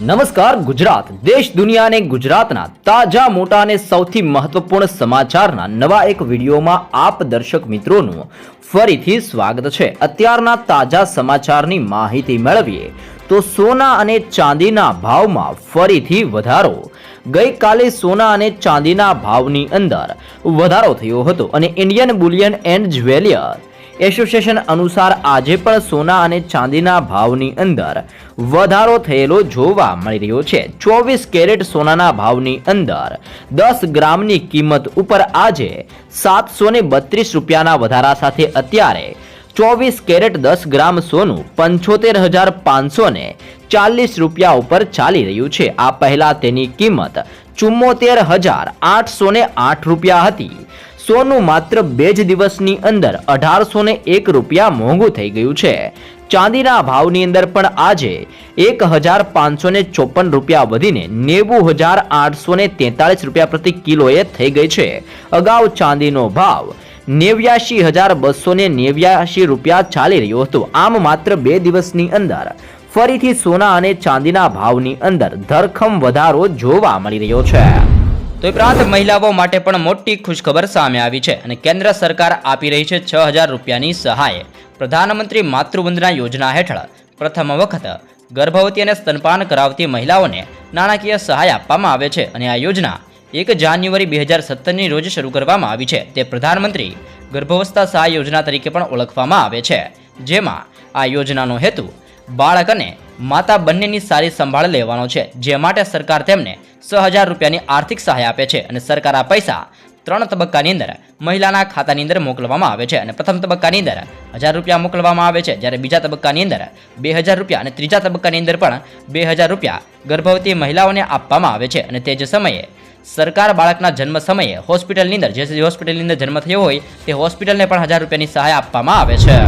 નમસ્કાર, ગુજરાત. દેશ દુનિયાને ગુજરાતના તાજા, મોટા અને સૌથી મહત્વપૂર્ણ સમાચારના નવા એક વિડીયોમાં આપ દર્શક મિત્રોનું ફરીથી સ્વાગત છે. અત્યારના તાજા સમાચારની માહિતી મેળવીએ તો સોના અને ચાંદીના ભાવમાં ફરીથી વધારો. ગઈકાલે સોના અને ચાંદીના ભાવની અંદર વધારો થયો હતો અને Indian bullion and jeweller association અનુસાર આજે પણ સોના અને ચાંદીના ભાવની અંદર વધારો થયેલો જોવા મળી રહ્યો છે. ચોવીસ કેરેટ સોનાના ભાવની અંદર દસ ગ્રામની કિંમત ઉપર આજે સાતસો બત્રીસ રૂપિયાના વધારા સાથે અત્યારે ચોવીસ કેરેટ દસ ગ્રામ સોનું પંચોતેર હજાર પાંચસો ને ચાલીસ રૂપિયા ઉપર ચાલી રહ્યું છે. આ પહેલા તેની કિંમત ચુમ્મોતેર હજાર આઠસો આઠ રૂપિયા હતી. સોનું માત્ર બે જ દિવસની અંદર અઢારસો એક રૂપિયા મોંઘું થઈ ગયું છે. ચાંદીના ભાવની અંદર પણ આજે એક હજાર પાંચસો ને ચોપન રૂપિયા વધીને નેવું હજાર આઠસો ને તેતાળીસ રૂપિયા પ્રતિ કિલોએ થઈ ગઈ છે. અગાઉ ચાંદીનો ભાવ નેવ્યાશી હજાર બસો ને નેવ્યાશી રૂપિયા ચાલી રહ્યો હતો. આમ માત્ર બે દિવસની અંદર ફરીથી સોના અને ચાંદીના ભાવની અંદર ધરખમ વધારો જોવા મળી રહ્યો છે. તો ઉપરાંત મહિલાઓ માટે પણ મોટી ખુશખબર સામે આવી છે અને કેન્દ્ર સરકાર આપી રહી છે છ હજાર રૂપિયાની સહાય. પ્રધાનમંત્રી માતૃવંદના યોજના હેઠળ પ્રથમ વખત ગર્ભવતી અને સ્તનપાન કરાવતી મહિલાઓને નાણાકીય સહાય આપવામાં આવે છે અને આ યોજના એક જાન્યુઆરી બે હજાર સત્તરની રોજ શરૂ કરવામાં આવી છે. તે પ્રધાનમંત્રી ગર્ભાવસ્થા સહાય યોજના તરીકે પણ ઓળખવામાં આવે છે. જેમાં આ યોજનાનો હેતુ બાળક અને માતા બંનેની સારી સંભાળ લેવાનો છે. જે માટે સરકાર તેમને છ હજાર રૂપિયાની આર્થિક સહાય આપે છે અને સરકાર આ પૈસા ત્રણ તબક્કાની અંદર મહિલાના ખાતાની અંદર મોકલવામાં આવે છે અને પ્રથમ તબક્કાની અંદર હજાર રૂપિયા મોકલવામાં આવે છે, જ્યારે બીજા તબક્કાની અંદર બે હજાર રૂપિયા અને ત્રીજા તબક્કાની અંદર પણ બે હજાર રૂપિયા ગર્ભવતી મહિલાઓને આપવામાં આવે છે. અને તે જ સમયે સરકાર બાળકના જન્મ સમયે હોસ્પિટલની અંદર જે હોસ્પિટલની અંદર જન્મ થયો હોય, તે હોસ્પિટલને પણ હજાર રૂપિયાની સહાય આપવામાં આવે છે.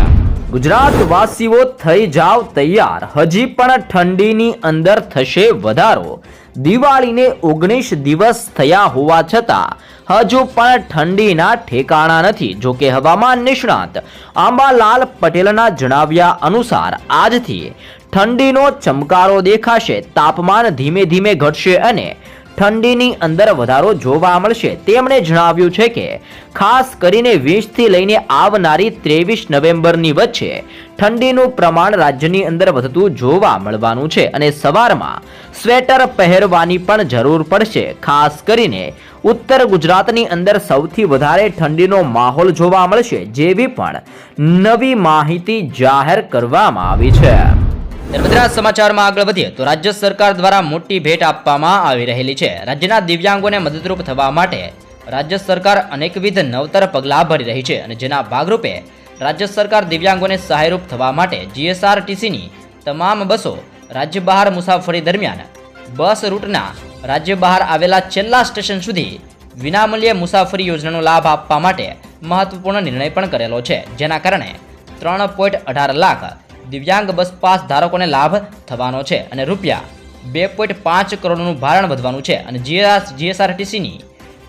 ગુજરાત વાસીઓ થઈ જાવ તૈયાર. હજી પણ ઠંડીની અંદર થશે વધારો. દિવાળીને ઓગણીસ દિવસ થયા હોવા છતાં, હજુ પણ ઠંડીના ઠેકાણા નથી. જો કે હવામાન નિષ્ણાત આંબાલાલ પટેલના જણાવ્યા અનુસાર, આજથી ઠંડીનો ચમકારો દેખાશે. તાપમાન ધીમે ધીમે ઘટશે અને ઠંડીની અંદર વધારો જોવા મળશે. તેમણે જણાવ્યું છે કે, ખાસ કરીને વીસથી લઈને આવનારી ત્રેવીસ નવેમ્બરની વચ્ચે ઠંડીનું પ્રમાણ રાજ્યની અંદર વધતું જોવા મળવાનું છે અને સવારમાં સ્વેટર પહેરવાની પણ જરૂર પડશે. ખાસ કરીને ઉત્તર ગુજરાતની અંદર સૌથી વધારે ઠંડીનો માહોલ જોવા મળશે, જેવી પણ નવી માહિતી જાહેર કરવામાં આવી છે. ત્યારબાદ સમાચારમાં આગળ વધીએ તો રાજ્ય સરકાર દ્વારા મોટી ભેટ આપવામાં આવી રહેલી છે. રાજ્યના દિવ્યાંગોને મદદરૂપ થવા માટે રાજ્ય સરકાર અનેકવિધ નવતર પગલાં ભરી રહી છે અને જેના ભાગરૂપે રાજ્ય સરકાર દિવ્યાંગોને સહાયરૂપ થવા માટે જીએસઆરટીસીની તમામ બસો રાજ્ય બહાર મુસાફરી દરમિયાન બસ રૂટના રાજ્ય બહાર આવેલા છેલ્લા સ્ટેશન સુધી વિનામૂલ્યે મુસાફરી યોજનાનો લાભ આપવા માટે મહત્વપૂર્ણ નિર્ણય પણ કરેલો છે. જેના કારણે ત્રણ પોઈન્ટ અઢાર લાખ દિવ્યાંગ બસ પાસ ધારકોને લાભ થવાનો છે અને રૂપિયા બે પોઈન્ટ પાંચ કરોડનું ભારણ વધવાનું છે. અને જીએસ, જીએસઆરટીસીની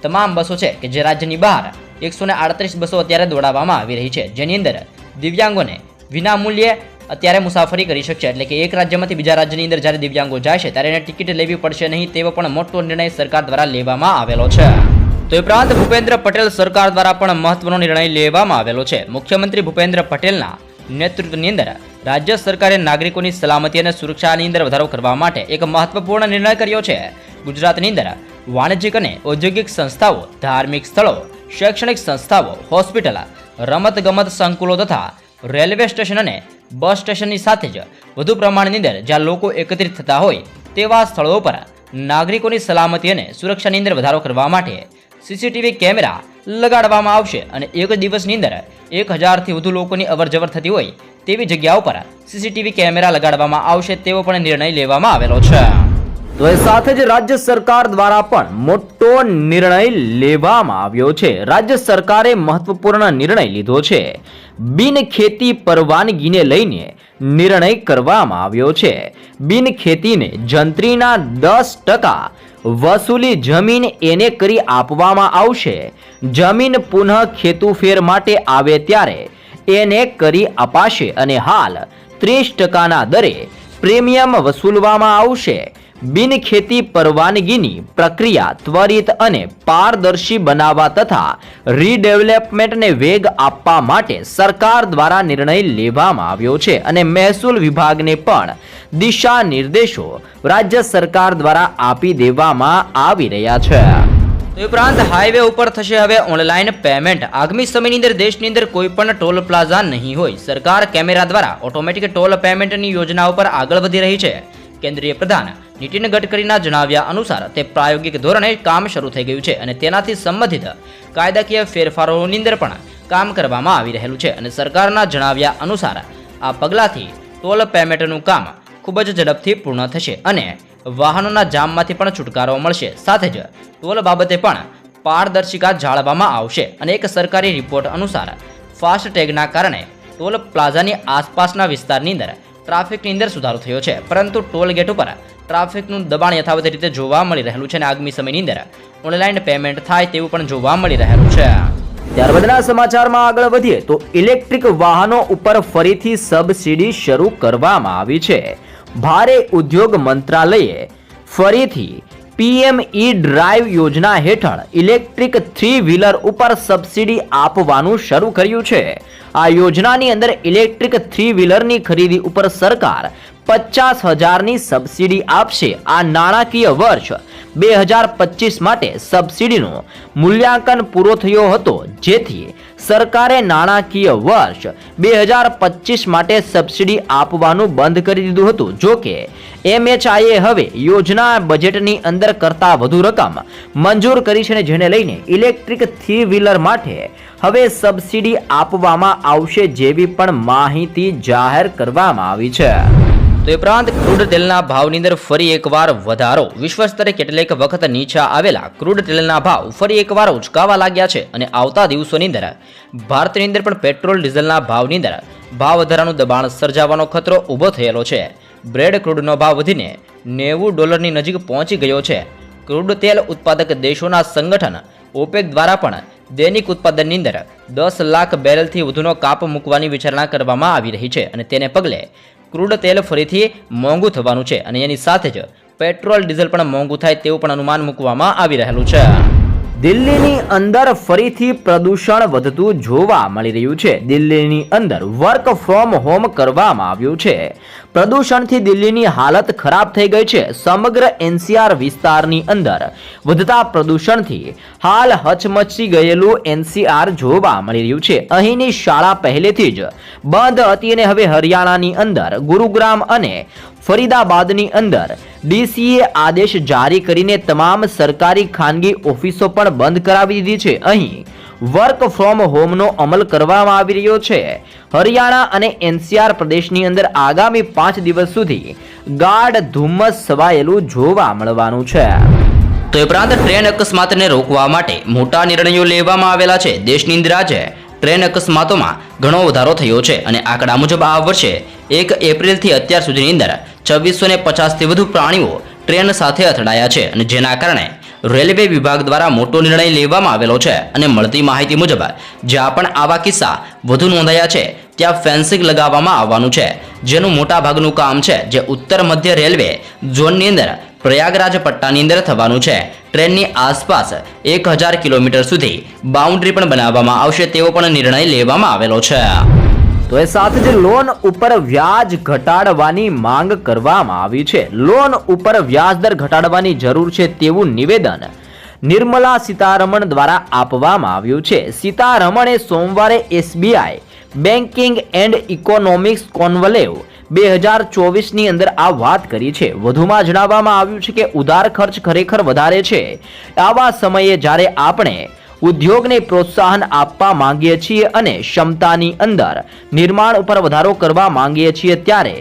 તમામ બસો છે કે જે રાજ્યની બહાર એકસો ને આડત્રીસ બસો અત્યારે દોડાવવામાં આવી રહી છે. જેની અંદર દિવ્યાંગોને વિના મૂલ્યે અત્યારે મુસાફરી કરી શકશે. એટલે કે એક રાજ્યમાંથી બીજા રાજ્યની અંદર જ્યારે દિવ્યાંગો જાય છે, ત્યારે એને ટિકિટ લેવી પડશે નહીં તેવો પણ મોટો નિર્ણય સરકાર દ્વારા લેવામાં આવેલો છે. તો ઉપરાંત ભૂપેન્દ્ર પટેલ સરકાર દ્વારા પણ મહત્વનો નિર્ણય લેવામાં આવેલો છે. મુખ્યમંત્રી ભૂપેન્દ્ર પટેલના નેતૃત્વની અંદર રાજ્ય સરકારે નાગરિકોની સલામતી અને સુરક્ષાની અંદર વધારો કરવા માટે એક મહત્વપૂર્ણ નિર્ણય કર્યો છે. ગુજરાતની અંદર વાણિજ્યિક અને ઔદ્યોગિક સંસ્થાઓ, ધાર્મિક સ્થળો, શૈક્ષણિક સંસ્થાઓ, હોસ્પિટલ રમત ગમત સંકુલો તથા રેલવે સ્ટેશન અને બસ સ્ટેશનની સાથે જ વધુ પ્રમાણની અંદર જ્યાં લોકો એકત્રિત થતા હોય તેવા સ્થળો પર નાગરિકોની સલામતી અને સુરક્ષાની અંદર વધારો કરવા માટે સીસીટીવી કેમેરા લગાડવામાં આવશે અને એક દિવસની અંદર એક હજારથી વધુ લોકોની અવરજવર થતી હોય તેવી જગ્યાઓ પર સીસીટીવી કેમેરા લગાડવામાં આવશે તેવો પણ નિર્ણય લેવામાં આવેલો છે. તો એ સાથે જ રાજ્ય સરકાર દ્વારા પણ મોટો નિર્ણય લેવામાં આવ્યો છે. રાજ્ય સરકારે મહત્વપૂર્ણ નિર્ણય લીધો છે. બિન ખેતી પરવાનગીને લઈને નિર્ણય કરવામાં આવ્યો છે. બિન ખેતીને જંત્રીના દસ ટકા વસૂલી જમીન એને કરી આપવામાં આવશે. જમીન પુનઃ ખેતુફેર માટે આવે ત્યારે એને કરી અપાશે અને હાલ ત્રીસ ટકાના દરે પ્રીમિયમ વસૂલવામાં આવશે. બિનખેતી પરવાનગીની પ્રક્રિયા ત્વરિત અને પારદર્શી બનાવવા તથા રીડેવલપમેન્ટને વેગ આપવા માટે સરકાર દ્વારા નિર્ણય લેવામાં આવ્યો છે અને મહેસૂલ વિભાગને પણ દિશા નિર્દેશો રાજ્ય સરકાર દ્વારા આપી દેવામાં આવી રહ્યા છે. તો ઉપરાંત હાઈવે ઉપર થશે હવે ઓનલાઈન પેમેન્ટ આગામી સમયની અંદર દેશની અંદર કોઈ પણ ટોલ પ્લાઝા નહીં હોય. સરકાર કેમેરા દ્વારા ઓટોમેટિક ટોલ પેમેન્ટની યોજના ઉપર આગળ વધી રહી છે. કેન્દ્રીય પ્રધાન નીતિન ગડકરીના જણાવ્યા અનુસાર તે પ્રાયોગિક ધોરણે કામ શરૂ થઈ ગયું છે અને તેનાથી સંબંધિત કાયદાકીય ફેરફારોની અંદર પણ કામ કરવામાં આવી રહેલું છે અને સરકારના જણાવ્યા અનુસાર આ પગલાંથી ટોલ પેમેન્ટનું કામ ખૂબ જ ઝડપથી પૂર્ણ થશે અને વાહનોના જામમાંથી પણ છુટકારો મળશે. સાથે જ ટોલ બાબતે પણ પારદર્શિકા જાળવવામાં આવશે અને એક સરકારી રિપોર્ટ અનુસાર ફાસ્ટટેગના કારણે ટોલ પ્લાઝાની આસપાસના વિસ્તારની અંદર ટ્રાફિકની અંદર સુધારો થયો છે. પરંતુ ટોલ ગેટ ઉપર ટ્રાફિકનું દબાણ યથાવત રીતે જોવા મળી રહેલું છે અને આગામી સમયની અંદર ઓનલાઈન પેમેન્ટ થાય તેવું પણ જોવા મળી રહેલું છે. ત્યારબાદના સમાચારમાં આગળ વધીએ તો ઇલેક્ટ્રિક વાહનો ઉપર ફરીથી સબસિડી શરૂ કરવામાં આવી છે. ભારે ઉદ્યોગ મંત્રાલયે ફરીથી પીએમ ઈ ડ્રાઈવ યોજના હેઠળ ઇલેક્ટ્રિક થ્રી વ્હીલર ઉપર સબસિડી આપવાનું શરૂ કર્યું છે. આ યોજનાની અંદર ઇલેક્ટ્રિક થ્રી વ્હીલરની ખરીદી ઉપર સરકાર પચાસ હજારની સબસિડી આપશે આ નાણાકીય વર્ષ બે હજાર પચીસ માટે સબસિડીનો મૂલ્યાંકન પૂરો થયો હતો. જેથી સરકારે નાણાકીય વર્ષ બે હજાર પચીસ માટે સબસિડી આપવાનું બંધ કરી દીધું હતું. જોકે, એમએચઆઈએ હવે યોજના બજેટની અંદર કરતાં વધુ રકમ મંજૂર કરી છે જેને લઈને ઇલેક્ટ્રિક થ્રી વ્હીલર માટે હવે સબસિડી આપવામાં આવશે જેવી પણ માહિતી જાહેર કરવામાં આવી છે. તો એ ઉપરાંત ક્રૂડ તેલના ભાવની અંદર ફરી એકવાર વધારો. વિશ્વ સ્તરે કેટલીક વખત નીચા આવેલા ક્રૂડ તેલના ભાવ ફરી એકવાર ઉચકાવા લાગ્યા છે અને આવતા દિવસોની અંદર ભારતની અંદર પણ પેટ્રોલ, ડીઝલના ભાવની અંદર ભાવ વધારાનું દબાણ સર્જાવાનો ખતરો ઊભો થયેલો છે. બ્રેડ ક્રૂડનો ભાવ વધીને નેવું ડોલરની નજીક પહોંચી ગયો છે. ક્રૂડ તેલ ઉત્પાદક દેશોના સંગઠન ઓપેક દ્વારા પણ દૈનિક ઉત્પાદનની અંદર દસ લાખ બેરલથી વધુનો કાપ મૂકવાની વિચારણા કરવામાં આવી રહી છે અને તેને પગલે ક્રૂડ તેલ ફરીથી મોંઘું થવાનું છે અને એની સાથે જ પેટ્રોલ ડીઝલ પણ મોંઘું થાય તેવું પણ અનુમાન મૂકવામાં આવી રહેલું છે. દિલ્હીની અંદર ફરીથી પ્રદૂષણ વધતું જોવા મળી રહ્યું છે. દિલ્હીની અંદર વર્ક ફ્રોમ હોમ કરવામાં આવ્યું છે. પ્રદૂષણથી દિલ્હીની હાલત ખરાબ થઈ ગઈ છે. સમગ્ર એનસીઆર વિસ્તારની અંદર વધતા પ્રદૂષણથી હાલ હચમચી ગયેલું એનસીઆર જોવા મળી રહ્યું છે. અહીંની શાળા પહેલેથી જ બંધ હતી અને હવે હરિયાણાની અંદર ગુરુગ્રામ અને ફરીદાબાદની અંદર ડીસીએ આદેશ જારી કરીને તમામ સરકારી ખાનગી ઓફિસો પણ બંધ કરાવી દીધી છે. અહીં વર્ક ફ્રોમ હોમનો અમલ કરવામાં આવી રહ્યો છે. હરિયાણા અને એનસીઆર પ્રદેશની અંદર આગામી પાંચ દિવસ સુધી ગાઢ ધુમ્મસ છવાયેલું જોવા મળવાનું છે. તો ઉપરાંત ટ્રેન અકસ્માતને રોકવા માટે મોટા નિર્ણયો લેવામાં આવેલા છે. દેશની અંદર આજે ટ્રેન અકસ્માતોમાં ઘણો વધારો થયો છે અને આંકડા મુજબ આ વર્ષે એક એપ્રિલથી અત્યાર સુધીની અંદર છવ્વીસો ને પચાસથી વધુ પ્રાણીઓ ટ્રેન સાથે અથડાયા છે અને જેના કારણે રેલવે વિભાગ દ્વારા મોટો નિર્ણય લેવામાં આવેલો છે અને મળતી માહિતી મુજબ, જ્યાં પણ આવા કિસ્સા વધુ નોંધાયા છે, ત્યાં ફેન્સિંગ લગાવવામાં આવવાનું છે. જેનું મોટા ભાગનું કામ છે જે ઉત્તર મધ્ય રેલવે ઝોનની અંદર, પ્રયાગરાજ પટ્ટાની અંદર થવાનું છે. ટ્રેનની આસપાસ એક હજાર કિલોમીટર સુધી બાઉન્ડ્રી પણ બનાવવામાં આવશે તેવો પણ નિર્ણય લેવામાં આવેલો છે. તો એ સાથે જ લોન ઉપર વ્યાજ ઘટાડવાની માંગ કરવામાં આવી છે. લોન ઉપર વ્યાજ દર ઘટાડવાની જરૂર છે તેવું નિવેદન નિર્મલા સીતારમણ દ્વારા આપવામાં આવ્યું છે. સીતારમણે સોમવારે SBI, banking and economics conclave બે હજાર ચોવીસની અંદર આ વાત કરી છે. વધુમાં જણાવવામાં આવ્યું છે કે ઉધાર ખર્ચ ખરેખર વધારે છે. આવા સમયે જ્યારે આપણે ઉદ્યોગને પ્રોત્સાહન આપવા માંગીએ છીએ અને ક્ષમતાની અંદર નિર્માણ ઉપર વધારો કરવા માંગીએ છીએ ત્યારે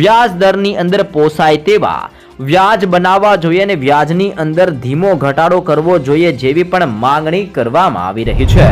વ્યાજ દરની અંદર પોસાય તેવા વ્યાજ બનાવવા જોઈએ અને વ્યાજની અંદર ધીમો ઘટાડો કરવો જોઈએ જેવી પણ માંગણી કરવામાં આવી રહી છે.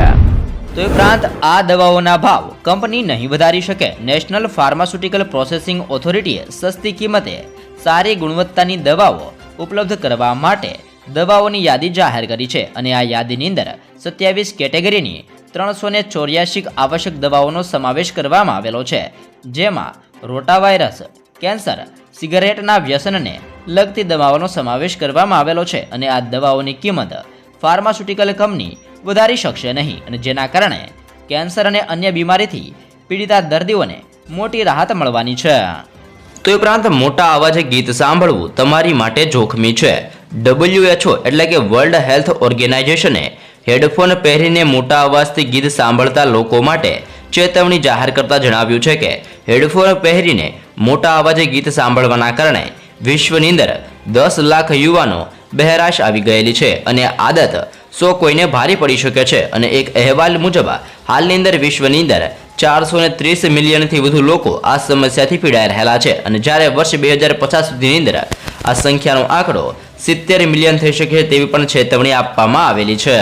તો ઉપરાંત આ દવાઓના ભાવ કંપની નહીં વધારી શકે. નેશનલ ફાર્માસ્યુટિકલ પ્રોસેસિંગ ઓથોરિટીએ સસ્તી કિંમતે સારી ગુણવત્તાની દવાઓ ઉપલબ્ધ કરવા માટે દવાઓની યાદી જાહેર કરી છે. અને આ યાદીની અંદર સત્યાવીસ કેટેગરીની ત્રણસો ને ચોર્યાસી આવશ્યક દવાઓનો સમાવેશ કરવામાં આવેલો છે, જેમાં રોટાવાયરસ, કેન્સર, સિગારેટના વ્યસનને લગતી દવાઓનો સમાવેશ કરવામાં આવેલો છે અને આ દવાઓની કિંમત ફાર્માસ્યુટિકલ કંપની વધારી શકશે નહીં અને જેના કારણે કેન્સર અને અન્ય બીમારીથી પીડિતા દર્દીઓને મોટી રાહત મળવાની છે. તો ઉપરાંત મોટા અવાજે ગીત સાંભળવું તમારી માટે જોખમી છે. ડબલ્યુએચઓ એટલે કે વર્લ્ડ હેલ્થ ઓર્ગેનાઇઝેશને હેડફોન પહેરીને મોટા અવાજથી ગીત સાંભળતા લોકો માટે ચેતવણી જાહેર કરતા જણાવ્યું છે કે હેડફોન પહેરીને મોટા અવાજે ગીત સાંભળવાના કારણે વિશ્વની અંદર દસ લાખ યુવાનો બહેરાશ આવી ગયેલી છે અને આદત સો કોઈને ભારે પડી શકે છે. અને એક અહેવાલ મુજબ, હાલની અંદર વિશ્વની અંદર ચારસો ને ત્રીસ મિલિયનથી વધુ લોકો આ સમસ્યાથી પીડાઈ રહેલા છે. અને જ્યારે વર્ષ બે હજાર પચાસ સુધીની અંદર આ સંખ્યાનો આંકડો સિત્તેર મિલિયન થઈ શકે તેવી પણ ચેતવણી આપવામાં આવેલી છે.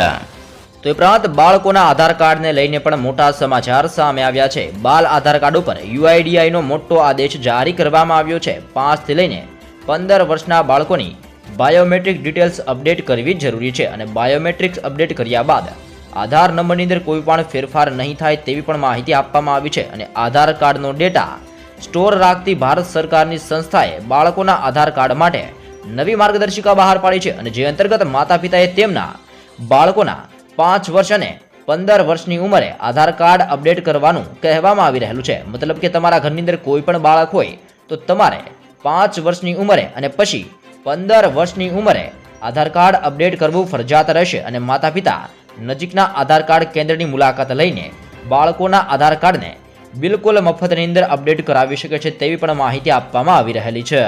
તો એ ઉપરાંત બાળકોના આધાર કાર્ડને લઈને પણ મોટા સમાચાર સામે આવ્યા છે. બાલ આધાર કાર્ડ ઉપર યુઆઈડીઆઈનો મોટો આદેશ જારી કરવામાં આવ્યો છે. પાંચથી લઈને પંદર વર્ષના બાળકોની બાયોમેટ્રિક ડિટેલ્સ અપડેટ કરવી જરૂરી છે અને બાયોમેટ્રિક્સ અપડેટ કર્યા બાદ આધાર નંબરની અંદર કોઈ પણ ફેરફાર નહીં થાય તેવી પણ માહિતી આપવામાં આવી છે અને આધાર કાર્ડનો ડેટા સ્ટોર રાખતી ભારત સરકારની સંસ્થાએ બાળકોના આધાર કાર્ડ માટે નવી માર્ગદર્શિકા બહાર પાડી છે અને જે અંતર્ગત માતા પિતાએ તેમના બાળકોના પાંચ વર્ષ અને પંદર વર્ષની ઉંમરે આધાર કાર્ડ અપડેટ કરવાનું કહેવામાં આવી રહેલું છે. મતલબ કે તમારા ઘરની અંદર કોઈ પણ બાળક હોય તો તમારે પાંચ વર્ષની ઉંમરે અને પછી પંદર વર્ષની ઉંમરે આધાર કાર્ડ અપડેટ કરવું ફરજિયાત રહેશે અને માતા પિતા નજીકના આધાર કાર્ડ કેન્દ્રની મુલાકાત લઈને બાળકોના આધાર કાર્ડને બિલકુલ મફતની અંદર અપડેટ કરાવી શકે છે તેવી પણ માહિતી આપવામાં આવી રહેલી છે.